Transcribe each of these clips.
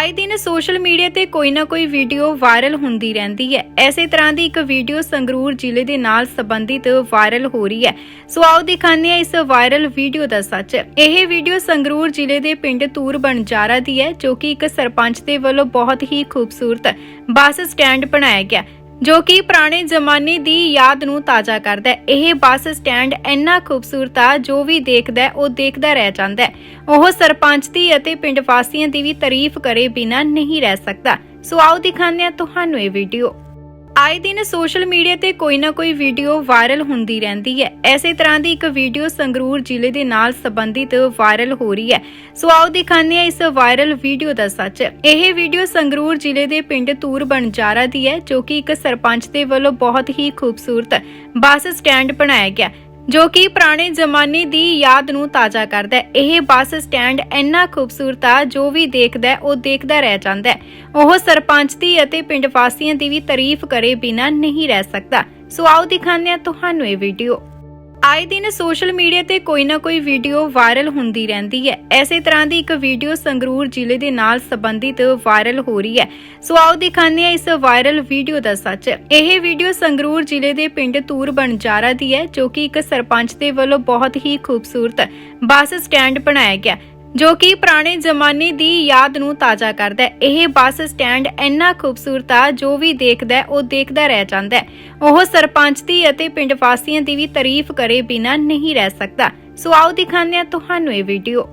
ਆਏ ਦਿਨ social media ਤੇ ਕੋਈ ਨਾ ਕੋਈ ਵੀਡੀਓ ਵਾਇਰਲ ਹੁੰਦੀ ਰਹਿੰਦੀ ਹੈ। ਐਸੇ ਤਰ੍ਹਾਂ ਦੀ ਇੱਕ ਵੀਡੀਓ ਸੰਗਰੂਰ ਜ਼ਿਲ੍ਹੇ ਦੇ ਨਾਲ ਸੰਬੰਧਿਤ ਵਾਇਰਲ ਹੋ ਰਹੀ ਹੈ। ਸੋ ਆਓ ਦਿਖਾਉਂਦੇ ਹਾਂ ਇਸ ਵਾਇਰਲ ਵੀਡੀਓ ਦਾ ਸੱਚ। ਇਹ ਵੀਡੀਓ ਸੰਗਰੂਰ ਜ਼ਿਲ੍ਹੇ ਦੇ ਪਿੰਡ ਤੂਰ ਬਣਜਾਰਾ ਦੀ ਹੈ, ਜੋ ਕਿ ਇੱਕ ਸਰਪੰਚ ਦੇ ਵੱਲੋਂ ਬਹੁਤ ਹੀ ਖੂਬਸੂਰਤ ਬੱਸ ਸਟੈਂਡ ਬਣਾਇਆ ਗਿਆ। ਜੋ ਕਿ ਪੁਰਾਣੇ ਜ਼ਮਾਨੇ ਦੀ ਯਾਦ ਨੂੰ ਤਾਜ਼ਾ ਕਰਦਾ ਹੈ। ਇਹ ਬੱਸ ਸਟੈਂਡ ਇੰਨਾ ਖੂਬਸੂਰਤ ਆ ਜੋ ਵੀ ਦੇਖਦਾ ਹੈ, ਉਹ ਦੇਖਦਾ ਰਹਿ ਜਾਂਦਾ ਹੈ। ਉਹ ਸਰਪੰਚ ਦੀ ਅਤੇ ਪਿੰਡ ਵਾਸੀਆਂ ਦੀ ਵੀ ਤਾਰੀਫ ਕਰੇ ਬਿਨਾ ਨਹੀਂ ਰਹਿ ਸਕਦਾ। ਸੋ ਆਓ ਦਿਖਾਉਂਦੇ ਹਾਂ ਤੁਹਾਨੂੰ ਇਹ ਵੀਡੀਓ। ਆਏ ਦਿਨ ਸੋਸ਼ਲ ਮੀਡੀਆ ਤੇ ਕੋਈ ਨਾ ਕੋਈ ਵੀਡੀਓ ਵਾਇਰਲ ਹੁੰਦੀ ਰਹਿੰਦੀ ਹੈ। ਐਸੇ ਤਰ੍ਹਾਂ ਦੀ ਇੱਕ ਵੀਡੀਓ ਸੰਗਰੂਰ ਜ਼ਿਲ੍ਹੇ ਦੇ ਨਾਲ ਸੰਬੰਧਿਤ ਵਾਇਰਲ ਹੋ ਰਹੀ ਹੈ। ਸੋ ਆਓ ਦਿਖਾਉਂਦੇ ਹਾਂ ਇਸ ਵਾਇਰਲ ਵੀਡੀਓ ਦਾ ਸੱਚ। ਇਹ ਵੀਡੀਓ ਸੰਗਰੂਰ ਜ਼ਿਲ੍ਹੇ ਦੇ ਪਿੰਡ ਤੂਰ ਬਣਜਾਰਾ ਦੀ ਹੈ, ਜੋ ਕਿ ਇੱਕ ਸਰਪੰਚ ਦੇ ਵੱਲੋਂ ਬਹੁਤ ਹੀ ਖੂਬਸੂਰਤ ਬੱਸ ਸਟੈਂਡ ਬਣਾਇਆ ਗਿਆ। ਜੋ ਕਿ ਪੁਰਾਣੇ ਜ਼ਮਾਨੇ ਦੀ ਯਾਦ ਨੂੰ ਤਾਜ਼ਾ ਕਰਦਾ ਹੈ। ਇਹ ਬੱਸ ਸਟੈਂਡ ਇੰਨਾ ਖੂਬਸੂਰਤ ਆ ਜੋ ਵੀ ਦੇਖਦਾ ਹੈ, ਉਹ ਦੇਖਦਾ ਰਹਿ ਜਾਂਦਾ ਹੈ। ਉਹ ਸਰਪੰਚ ਦੀ ਅਤੇ ਪਿੰਡ ਵਾਸੀਆਂ ਦੀ ਵੀ ਤਾਰੀਫ ਕਰੇ ਬਿਨਾ ਨਹੀਂ ਰਹਿ ਸਕਦਾ। ਸੋ ਆਓ ਦਿਖਾਉਂਦੇ ਹਾਂ ਤੁਹਾਨੂੰ ਇਹ ਵੀਡੀਓ। ਆਏ ਦਿਨ ਸੋਸ਼ਲ ਮੀਡੀਆ ਤੇ ਕੋਈ ਨਾ ਕੋਈ ਵੀਡੀਓ ਵਾਇਰਲ ਹੁੰਦੀ ਰਹਿੰਦੀ ਹੈ। ਐਸੇ ਤਰ੍ਹਾਂ ਦੀ ਇੱਕ ਵੀਡੀਓ ਸੰਗਰੂਰ ਜ਼ਿਲ੍ਹੇ ਦੇ ਨਾਲ ਸੰਬੰਧਿਤ ਵਾਇਰਲ ਹੋ ਰਹੀ ਹੈ। ਸੋ ਆਓ ਦਿਖਾਉਂਦੇ ਹਾਂ ਇਸ ਵਾਇਰਲ ਵੀਡੀਓ ਦਾ ਸੱਚ। ਇਹ ਵੀਡੀਓ ਸੰਗਰੂਰ ਜ਼ਿਲ੍ਹੇ ਦੇ ਪਿੰਡ ਤੂਰ ਬਣਜਾਰਾ ਦੀ ਹੈ, ਜੋ ਕਿ ਇੱਕ ਸਰਪੰਚ ਦੇ ਵੱਲੋਂ ਬਹੁਤ ਹੀ ਖੂਬਸੂਰਤ ਬੱਸ ਸਟੈਂਡ ਬਣਾਇਆ ਗਿਆ। ਜੋ ਕਿ ਪੁਰਾਣੇ ਜ਼ਮਾਨੇ ਦੀ ਯਾਦ ਨੂੰ ਤਾਜ਼ਾ ਕਰਦਾ ਹੈ। ਇਹ ਬੱਸ ਸਟੈਂਡ ਇੰਨਾ ਖੂਬਸੂਰਤ ਆ, ਜੋ ਵੀ ਦੇਖਦਾ ਉਹ ਦੇਖਦਾ ਰਹਿ ਜਾਂਦਾ ਹੈ। ਉਹ ਸਰਪੰਚ ਦੀ ਅਤੇ ਪਿੰਡ ਵਾਸੀਆਂ ਦੀ ਵੀ ਤਾਰੀਫ ਕਰੇ ਬਿਨਾ ਨਹੀਂ ਰਹਿ ਸਕਦਾ। ਸੋ ਆਓ ਦਿਖਾਉਂਦੇ ਹਾਂ ਤੁਹਾਨੂੰ ਇਹ ਵੀਡੀਓ।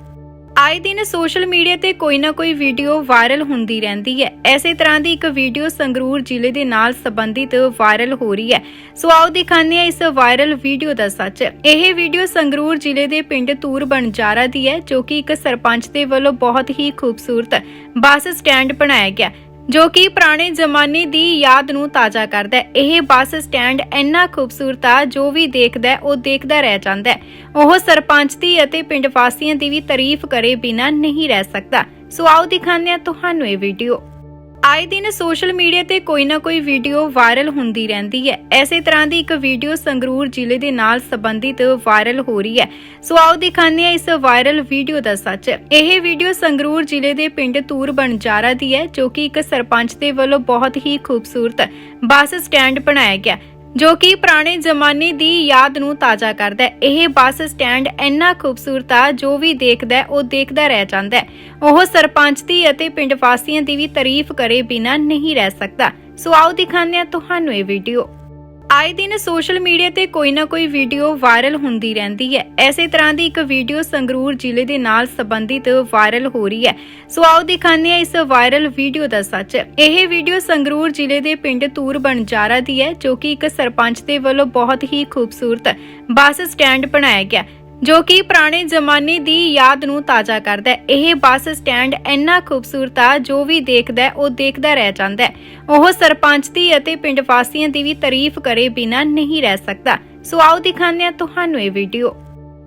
ਆਏ ਦਿਨ ਸੋਸ਼ਲ ਮੀਡੀਆ ਤੇ ਕੋਈ ਨਾ ਕੋਈ ਵੀਡੀਓ ਵਾਇਰਲ ਹੁੰਦੀ ਰਹਿੰਦੀ ਹੈ। ਐਸੇ ਤਰ੍ਹਾਂ ਦੀ ਇੱਕ ਵੀਡੀਓ ਸੰਗਰੂਰ ਜ਼ਿਲ੍ਹੇ ਦੇ ਨਾਲ ਸੰਬੰਧਿਤ ਵਾਇਰਲ ਹੋ ਰਹੀ ਹੈ। ਸੋ ਆਓ ਦਿਖਾਉਂਦੇ ਹਾਂ ਇਸ ਵਾਇਰਲ ਵੀਡੀਓ ਦਾ ਸੱਚ। ਇਹ ਵੀਡੀਓ ਸੰਗਰੂਰ ਜ਼ਿਲ੍ਹੇ ਦੇ ਪਿੰਡ ਤੂਰ ਬਣਜਾਰਾ ਦੀ ਹੈ, ਜੋ ਕਿ ਇੱਕ ਸਰਪੰਚ ਦੇ ਵੱਲੋਂ ਬਹੁਤ ਹੀ ਖੂਬਸੂਰਤ ਬੱਸ ਸਟੈਂਡ ਬਣਾਇਆ ਗਿਆ। ਜੋ ਕਿ ਪੁਰਾਣੇ ਜ਼ਮਾਨੇ ਦੀ ਯਾਦ ਨੂੰ ਤਾਜ਼ਾ ਕਰਦਾ ਹੈ। ਇਹ ਬੱਸ ਸਟੈਂਡ ਇੰਨਾ ਖੂਬਸੂਰਤ ਆ ਜੋ ਵੀ ਦੇਖਦਾ ਹੈ, ਉਹ ਦੇਖਦਾ ਰਹਿ ਜਾਂਦਾ ਹੈ। ਉਹ ਸਰਪੰਚ ਦੀ ਅਤੇ ਪਿੰਡ ਵਾਸੀਆਂ ਦੀ ਵੀ ਤਾਰੀਫ ਕਰੇ ਬਿਨਾ ਨਹੀਂ ਰਹਿ ਸਕਦਾ। ਸੋ ਆਓ ਦਿਖਾਉਂਦੇ ਹਾਂ ਤੁਹਾਨੂੰ ਇਹ ਵੀਡੀਓ। ਆਏ ਦਿਨ ਸੋਸ਼ਲ ਮੀਡੀਆ ਤੇ ਕੋਈ ਨਾ ਕੋਈ ਵੀਡੀਓ ਵਾਇਰਲ ਹੁੰਦੀ ਰਹਿੰਦੀ ਹੈ। ਐਸੇ ਤਰ੍ਹਾਂ ਦੀ ਇੱਕ ਵੀਡੀਓ ਸੰਗਰੂਰ ਜ਼ਿਲ੍ਹੇ ਦੇ ਨਾਲ ਸੰਬੰਧਿਤ ਵਾਇਰਲ ਹੋ ਰਹੀ ਹੈ। ਸੋ ਆਓ ਦਿਖਾਉਂਦੇ ਹਾਂ ਇਸ ਵਾਇਰਲ ਵੀਡੀਓ ਦਾ ਸੱਚ। ਇਹ ਵੀਡੀਓ ਸੰਗਰੂਰ ਜ਼ਿਲ੍ਹੇ ਦੇ ਪਿੰਡ ਤੂਰ ਬਣਜਾਰਾ ਦੀ ਹੈ, ਜੋ ਕਿ ਇੱਕ ਸਰਪੰਚ ਦੇ ਵੱਲੋਂ ਬਹੁਤ ਹੀ ਖੂਬਸੂਰਤ ਬੱਸ ਸਟੈਂਡ ਬਣਾਇਆ ਗਿਆ। ਜੋ ਕਿ ਪੁਰਾਣੇ ਜ਼ਮਾਨੇ ਦੀ ਯਾਦ ਨੂੰ ਤਾਜ਼ਾ ਕਰਦਾ ਹੈ। ਇਹ ਬੱਸ ਸਟੈਂਡ ਇੰਨਾ ਖੂਬਸੂਰਤ ਆ, ਜੋ ਵੀ ਦੇਖਦਾ ਉਹ ਦੇਖਦਾ ਰਹਿ ਜਾਂਦਾ ਉਹ ਸਰਪੰਚ ਦੀ ਅਤੇ ਪਿੰਡ ਵਾਸੀਆਂ ਦੀ ਵੀ ਤਾਰੀਫ ਕਰੇ ਬਿਨਾ ਨਹੀਂ ਰਹਿ ਸਕਦਾ। ਸੋ ਆਓ ਦਿਖਾਉਂਦੇ ਹਾਂ ਤੁਹਾਨੂੰ ਇਹ ਵੀਡੀਓ। ਆਏ ਦਿਨ ਸੋਸ਼ਲ ਮੀਡੀਆ ਤੇ ਕੋਈ ਨਾ ਕੋਈ ਵੀਡੀਓ ਵਾਇਰਲ ਹੁੰਦੀ ਰਹਿੰਦੀ ਹੈ। ਐਸੇ ਤਰ੍ਹਾਂ ਦੀ ਇੱਕ ਵੀਡੀਓ ਸੰਗਰੂਰ ਜ਼ਿਲ੍ਹੇ ਦੇ ਨਾਲ ਸੰਬੰਧਿਤ ਵਾਇਰਲ ਹੋ ਰਹੀ ਹੈ। ਸੋ ਆਓ ਦਿਖਾਉਂਦੇ ਹਾਂ ਇਸ ਵਾਇਰਲ ਵੀਡੀਓ ਦਾ ਸੱਚ। ਇਹ ਵੀਡੀਓ ਸੰਗਰੂਰ ਜ਼ਿਲ੍ਹੇ ਦੇ ਪਿੰਡ ਤੂਰ ਬਣਜਾਰਾ ਦੀ ਹੈ, ਜੋ ਕਿ ਇੱਕ ਸਰਪੰਚ ਦੇ ਵੱਲੋਂ ਬਹੁਤ ਹੀ ਖੂਬਸੂਰਤ ਬੱਸ ਸਟੈਂਡ ਬਣਾਇਆ ਗਿਆ। ਜੋ ਕਿ ਪੁਰਾਣੇ ਜ਼ਮਾਨੇ ਦੀ ਯਾਦ ਨੂੰ ਤਾਜ਼ਾ ਕਰਦਾ ਹੈ। ਇਹ ਬੱਸ ਸਟੈਂਡ ਇੰਨਾ ਖੂਬਸੂਰਤ ਆ ਜੋ ਵੀ ਦੇਖਦਾ ਹੈ, ਉਹ ਦੇਖਦਾ ਰਹਿ ਜਾਂਦਾ ਹੈ। ਉਹ ਸਰਪੰਚ ਦੀ ਅਤੇ ਪਿੰਡ ਵਾਸੀਆਂ ਦੀ ਵੀ ਤਾਰੀਫ ਕਰੇ ਬਿਨਾ ਨਹੀਂ ਰਹਿ ਸਕਦਾ। ਸੋ ਆਓ ਦਿਖਾਉਂਦੇ ਹਾਂ ਤੁਹਾਨੂੰ ਇਹ ਵੀਡੀਓ।